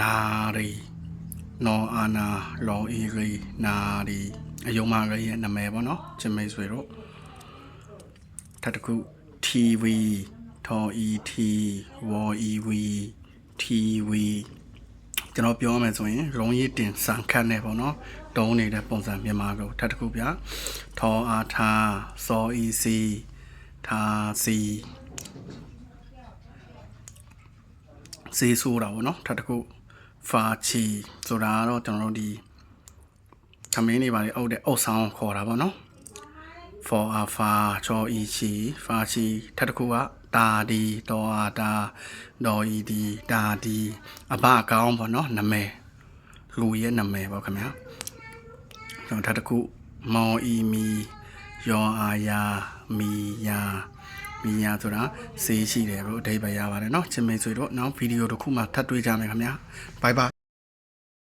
နာရီနော်အာနာလောအီရီနာရီအယုံမာရီရဲ့နာမည်ပေါ့နော်ချင်မိတ်ဆွေတို့ထပ်တစ်ခု TV ထော် ET ဝေါ် EV TV ကျွန်တော်ပြောရမယ်ဆိုရင်ရုံးရည်တင်စံခတ်နေပေါ့နော်တုံးနေတဲ့ပုံစံမြန်မာကိုထပ်တစ်ခုပြထော်အားထားစော EC ထားစီ စီဆိုတာပေါ့နော်ထပ်တစ်ခုဖာချီဆိုတာကတော့ကျွန်တော်တို့ဒီခမင်းတွေပါလေအုပ်တဲ့အုပ်ဆောင်ခေါ်တာပေါ့နော် for alpha ချော e ချီ fa ချီထပ်တစ်ခုကတာဒီတော်အာတာဒေါ် e ဒီတာဒီအဘအကောင်းပေါ့နော်နာမည်လူရဲ့နာမည်ပေါ့ခင်ဗျာကျွန်တော်ထပ်တစ်ခုမော်အီမီယောအာယာမီယာ မီယာဆိုတာစေးရှိတယ်ဘို့အဓိပ္ပာယ်ရပါတယ်เนาะချင်းမိတ်ဆွေတို့နောက်ဗီဒီယိုတစ်ခုမှထပ်တွေ့ကြမယ်ခင်ဗျာဘိုင်ဘိုင်